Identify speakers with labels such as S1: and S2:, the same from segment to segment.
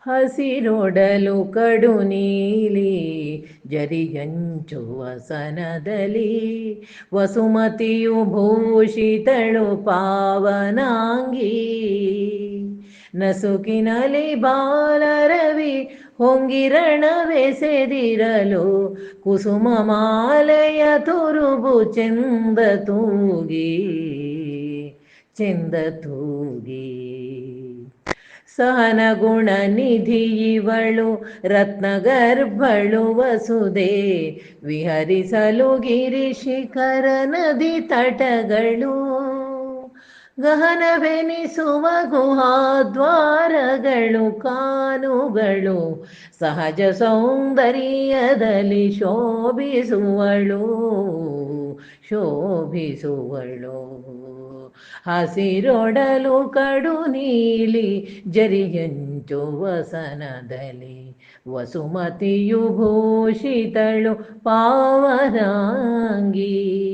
S1: ಹಸಿರೊಡಲು ಕಡು ನೀಲಿ ವಸನದಲ್ಲಿ ವಸುಮತಿಯು ಭೂಷಿತಳು ಪಾವನಾಂಗಿ. ನಸುಕಿನಲಿ ಬಾಲರವಿ ಹೊಂಗಿರಣವೆಸೆದಿರಲು ಕುಸುಮ ಮಾಲೆಯ ತುರುಬು ಚೆಂದ ತೂಗಿ ಚೆಂದ ತೂಗಿ. ಸಹನ ಗುಣ ನಿಧಿ ಇವಳು ರತ್ನಗರ್ಭಳು ವಸುದೆ ವಿಹರಿಸಲು ಗಿರಿ ಶಿಖರ ನದಿ ತಟಗಳು. ಗಹನವೆನಿಸುವ ಗುಹಾದ್ವಾರಗಳು, ಕಾನುಗಳು, ಸಹಜ ಸೌಂದರ್ಯದಲ್ಲಿ ಶೋಭಿಸುವಳು ಶೋಭಿಸುವಳು. ಹಸಿರೊಡಲು ಕಡು ನೀಲಿ ಜರಿಯಂಚು ವಸನದಲ್ಲಿ, ವಸುಮತಿಯು ಭೂಷಿತಳು ಪಾವನಾಂಗಿ.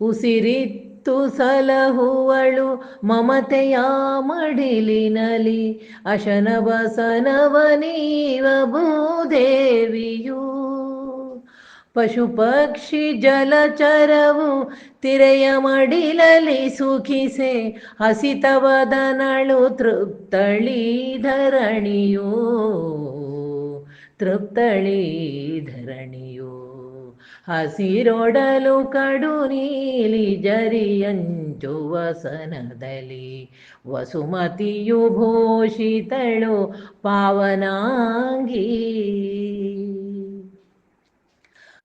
S1: ಉಸಿರಿತ್ತು ಸಲಹುವಳು ಮಮತೆಯ ಮಡಿಲಿನಲಿ ಅಶನವಸನವನೀವ ಭೂದೇವಿಯು ಪಶು ಪಕ್ಷಿ ಜಲಚರವು ತಿರೆಯ ಮಡಿಲಲಿ ಸುಖಿಸೆ, ಹಸಿತವದನಳು ತೃಪ್ತಳಿ ಧರಣಿಯೋ ತೃಪ್ತಳಿ ಧರಣಿಯೋ ಹಸಿರೊಡಲು ಕಡು ನೀಲಿ ಜರಿಯಂಚು ವಸನದಲ್ಲಿ ವಸುಮತಿಯು ಭೂಷಿತಳು ಪಾವನಾಂಗಿ.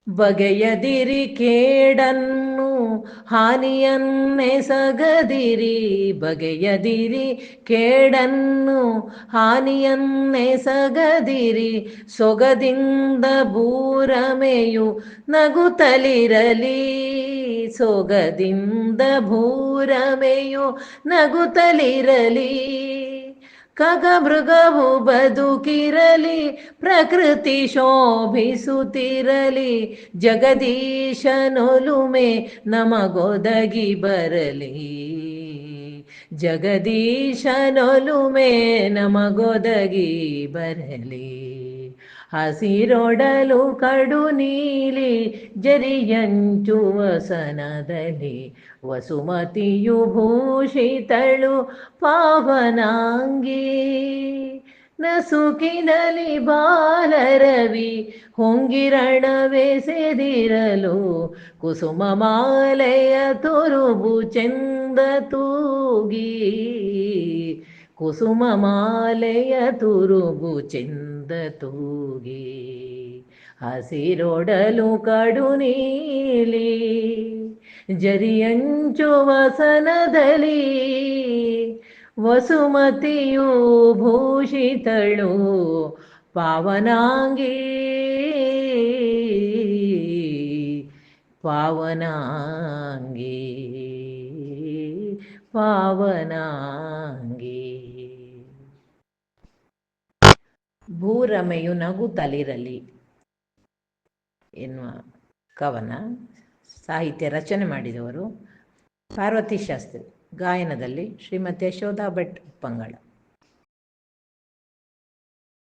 S1: ಬಗೆಯದಿರಿ ಕೇಡನ್ನು ಹಾನಿಯನ್ನೆಸಗದಿರಿ ಬಗೆಯದಿರಿ ಕೇಡನ್ನು ಹಾನಿಯನ್ನೆಸಗದಿರಿ ಸೊಗದಿಂದ ಭೂರಮೆಯು ನಗುತ್ತಲಿರಲಿ. ಸೊಗದಿಂದ ಭೂರಮೆಯು ನಗುತ್ತಲಿರಲಿ. ಖಗ ಮೃಗವು ಬದುಕಿರಲಿ ಪ್ರಕೃತಿ ಶೋಭಿಸುತ್ತಿರಲಿ. ಜಗದೀಶನೊಲುಮೆ ನಮಗೊದಗಿ ಬರಲಿ. ಜಗದೀಶನೊಲುಮೆ ನಮಗೊದಗಿ ಬರಲಿ. ಹಸಿರೊಡಲು ಕಡು ನೀಲಿ ಜರಿಯಂಚು ವಸನದಲ್ಲಿ ವಸುಮತಿಯು ಭೂಷಿತಳು ಪಾವನಾಂಗಿ. ನಸುಕಿನಲಿ ಬಾಲರವಿ ಹೊಂಗಿರಣವೆಸೆದಿರಲು ಕುಸುಮ ಮಾಲೆಯ ತುರುಬು ಚೆಂದ ತೂಗಿ. ಕುಸುಮ ಮಾಲೆಯ ತುರುಬು ಚೆಂದ ತೂಗಿ, ಹಸಿರೊಡಲು ಕಡು ನೀಲಿ, ಜರಿಯಂಚು ವಸನದಲ್ಲಿ ವಸುಮತಿಯು ಭೂಷಿತಳು ಪಾವನಾಂಗಿ. ಪಾವನಾಂಗಿ ಪಾವನಾಂಗಿ. ಭೂರಮೆಯು ತಲಿರಲಿ ಎನ್ನುವ ಕವನ ಸಾಹಿತ್ಯ ರಚನೆ ಮಾಡಿದವರು ಪಾರ್ವತಿ ಶಾಸ್ತ್ರಿ ಗಾಯನದಲ್ಲಿ ಶ್ರೀಮತಿ ಯಶೋಧಾ ಭಟ್ ಪಂಗಳ